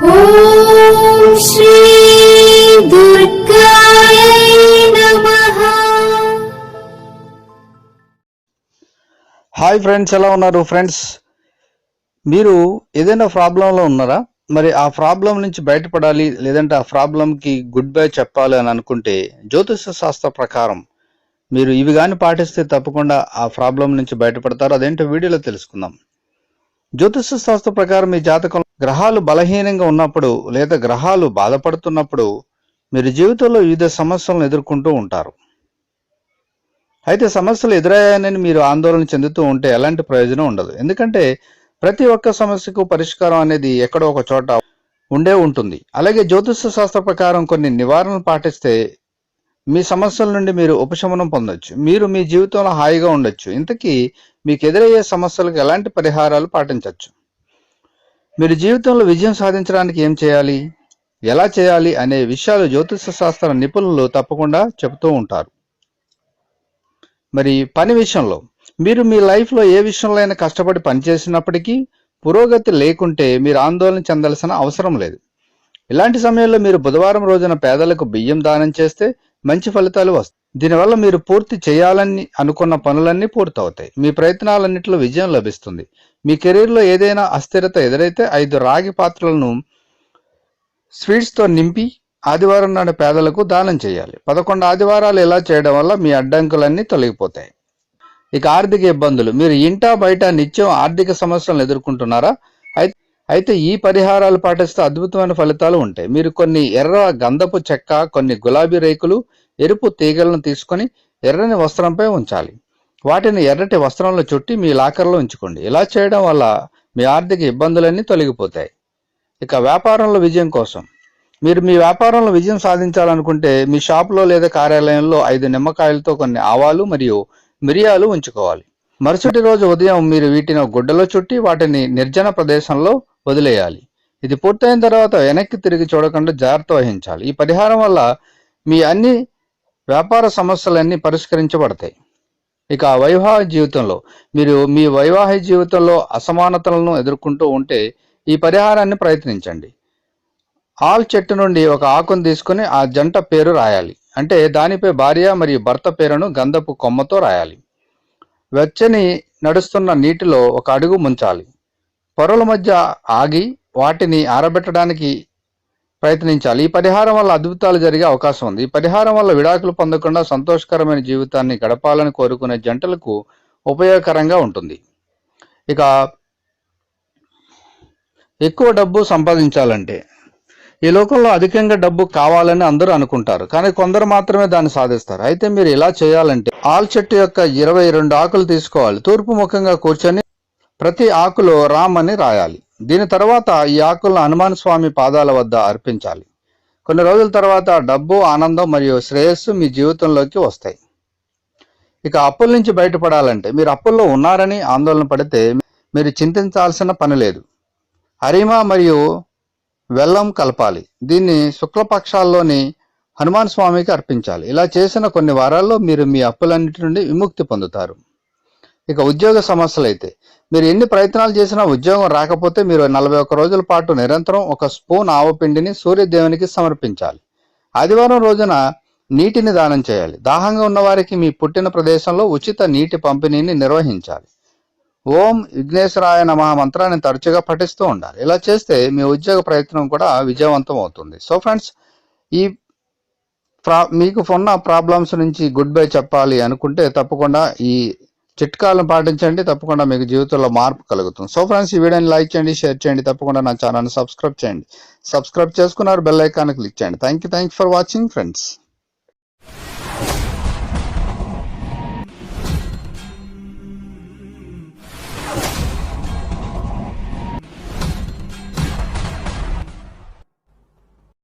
Hi friends ఎలా ఉన్నారు friends? మీరు ఏదైనా ప్రాబ్లంలో ఉన్నారా? మరి ఆ ప్రాబ్లం నుంచి బయటపడాలి లేదంటే ఆ ప్రాబ్లంకి గుడ్ బై చెప్పాలి అని అనుకుంటే జ్యోతిష శాస్త్ర ప్రకారం మీరు ఇవి కానీ పాటిస్తే తప్పకుండా ఆ ప్రాబ్లం నుంచి బయటపడతారు. అదేంటో వీడియోలో తెలుసుకుందాం. జ్యోతిష శాస్త్ర ప్రకారం మీ జాతకం గ్రహాలు బలహీనంగా ఉన్నప్పుడు లేదా గ్రహాలు బాధపడుతున్నప్పుడు మీరు జీవితంలో వివిధ సమస్యలను ఎదుర్కొంటూ ఉంటారు. అయితే సమస్యలు ఎదురయ్యాయని మీరు ఆందోళన చెందుతూ ఉంటే ఎలాంటి ప్రయోజనం ఉండదు. ఎందుకంటే ప్రతి ఒక్క సమస్యకు పరిష్కారం అనేది ఎక్కడో ఒక చోట ఉండే ఉంటుంది. అలాగే జ్యోతిష శాస్త్ర ప్రకారం కొన్ని నివారణలు పాటిస్తే మీ సమస్యల నుండి మీరు ఉపశమనం పొందొచ్చు. మీరు మీ జీవితంలో హాయిగా ఉండొచ్చు. ఇంతకీ మీకు ఎదురయ్యే సమస్యలకు ఎలాంటి పరిహారాలు పాటించవచ్చు మీరు జీవితంలో విజయం సాధించడానికి ఏం చేయాలి? ఎలా చేయాలి అనే విషయాలు జ్యోతిష శాస్త్ర నిపుణులు తప్పకుండా చెబుతూ ఉంటారు. మరి పని విషయంలో మీరు మీ లైఫ్లో ఏ విషయంలో అయినా కష్టపడి పనిచేసినప్పటికీ పురోగతి లేకుంటే మీరు ఆందోళన చెందాల్సిన అవసరం లేదు. ఇలాంటి సమయంలో మీరు బుధవారం రోజున పేదలకు బియ్యం దానం చేస్తే మంచి ఫలితాలు వస్తాయి. దీనివల్ల మీరు పూర్తి చేయాలని అనుకున్న పనులన్నీ పూర్తవుతాయి. మీ ప్రయత్నాలన్నింటిలో విజయం లభిస్తుంది. మీ కెరీర్లో ఏదైనా అస్థిరత ఎదురైతే ఐదు రాగి పాత్రలను స్వీట్స్తో నింపి ఆదివారం నాడు పేదలకు దానం చేయాలి. పదకొండు ఆదివారాలు ఇలా చేయడం వల్ల మీ అడ్డంకులన్నీ తొలగిపోతాయి. ఇక ఆర్థిక ఇబ్బందులు. మీరు ఇంటా బయట నిత్యం ఆర్థిక సమస్యలను ఎదుర్కొంటున్నారా? అయితే అయితే ఈ పరిహారాలు పాటిస్తే అద్భుతమైన ఫలితాలు ఉంటాయి. మీరు కొన్ని ఎర్ర గంధపు చెక్క కొన్ని గులాబీ రేకులు ఎరుపు తీగలను తీసుకొని ఎర్రని వస్త్రంపై ఉంచాలి. వాటిని ఎర్రటి వస్త్రంలో చుట్టి మీ లాకర్లో ఉంచుకోండి. ఇలా చేయడం వల్ల మీ ఆర్థిక ఇబ్బందులన్నీ తొలగిపోతాయి. ఇక వ్యాపారంలో విజయం కోసం. మీరు మీ వ్యాపారంలో విజయం సాధించాలనుకుంటే మీ షాప్లో లేదా కార్యాలయంలో ఐదు నిమ్మకాయలతో కొన్ని ఆవాలు మరియు మిరియాలు ఉంచుకోవాలి. మరుసటి రోజు ఉదయం మీరు వీటిని గుడ్డలో చుట్టి వాటిని నిర్జన ప్రదేశంలో వదిలేయాలి. ఇది పూర్తయిన తర్వాత వెనక్కి తిరిగి చూడకుండా జాగ్రత్త వహించాలి. ఈ పరిహారం వల్ల మీ అన్ని వ్యాపార సమస్యలన్నీ పరిష్కరించబడతాయి. ఇక వైవాహిక జీవితంలో మీరు మీ వైవాహిక జీవితంలో అసమానతలను ఎదుర్కొంటూ ఉంటే ఈ పరిహారాన్ని ప్రయత్నించండి. ఆల్ చెట్టు నుండి ఒక ఆకును తీసుకుని ఆ జంట పేరు రాయాలి. అంటే దానిపై భార్య మరియు భర్త పేరును గంధపు కొమ్మతో రాయాలి. వెచ్చని నడుస్తున్న నీటిలో ఒక అడుగు ముంచాలి. పొరల మధ్య ఆగి వాటిని ఆరబెట్టడానికి ప్రయత్నించాలి. ఈ పరిహారం వల్ల అద్భుతాలు జరిగే అవకాశం ఉంది. ఈ పరిహారం వల్ల విడాకులు పొందకుండా సంతోషకరమైన జీవితాన్ని గడపాలని కోరుకునే జంటలకు ఉపయోగకరంగా ఉంటుంది. ఇక ఎక్కువ డబ్బు సంపాదించాలంటే ఈ లోకంలో అధికంగా డబ్బు కావాలని అందరూ అనుకుంటారు. కానీ కొందరు మాత్రమే దాన్ని సాధిస్తారు. అయితే మీరు ఇలా చేయాలంటే ఆల్ చెట్టు యొక్క ఇరవై రెండు ఆకులు తీసుకోవాలి. తూర్పు ముఖంగా కూర్చొని ప్రతి ఆకులో రామ్ అని రాయాలి. దీని తర్వాత ఈ ఆకులను హనుమాన్ స్వామి పాదాల వద్ద అర్పించాలి. కొన్ని రోజుల తర్వాత డబ్బు ఆనందం మరియు శ్రేయస్సు మీ జీవితంలోకి వస్తాయి. ఇక అప్పుల నుంచి బయటపడాలంటే మీరు అప్పుల్లో ఉన్నారని ఆందోళన పడితే మీరు చింతించాల్సిన పని లేదు. హరిమ మరియు వెల్లం కలపాలి. దీన్ని శుక్లపక్షాల్లోని హనుమాన్ స్వామికి అర్పించాలి. ఇలా చేసిన కొన్ని వారాల్లో మీరు మీ అప్పులన్నిటి నుండి విముక్తి పొందుతారు. ఇక ఉద్యోగ సమస్యలు అయితే మీరు ఎన్ని ప్రయత్నాలు చేసినా ఉద్యోగం రాకపోతే మీరు నలభై ఒక్క రోజుల పాటు నిరంతరం ఒక స్పూన్ ఆవపిండిని సూర్యదేవునికి సమర్పించాలి. ఆదివారం రోజున నీటిని దానం చేయాలి. దాహంగా ఉన్నవారికి మీ పుట్టిన ప్రదేశంలో ఉచిత నీటి పంపిణీని నిర్వహించాలి. ఓం విఘ్నేశ్వరాయ నమ మంత్రాన్ని తరచుగా పఠిస్తూ ఉండాలి. ఇలా చేస్తే మీ ఉద్యోగ ప్రయత్నం కూడా విజయవంతం అవుతుంది. సో ఫ్రెండ్స్ ఈ ప్రా మీకు ఉన్న ప్రాబ్లమ్స్ నుంచి గుడ్ బై చెప్పాలి అనుకుంటే తప్పకుండా ఈ చిట్కాలను పాటించండి తప్పకుండా మీకు జీవితంలో మార్పు కలుగుతుంది. సో ఫ్రెండ్స్ ఈ వీడియోని లైక్ చేయండి షేర్ చేయండి తప్పకుండా నా ఛానల్ని సబ్స్క్రైబ్ చేయండి. సబ్స్క్రైబ్ చేసుకున్నారు బెల్ ఐకాన్ క్లిక్ చేయండి. Thank you thank for watching friends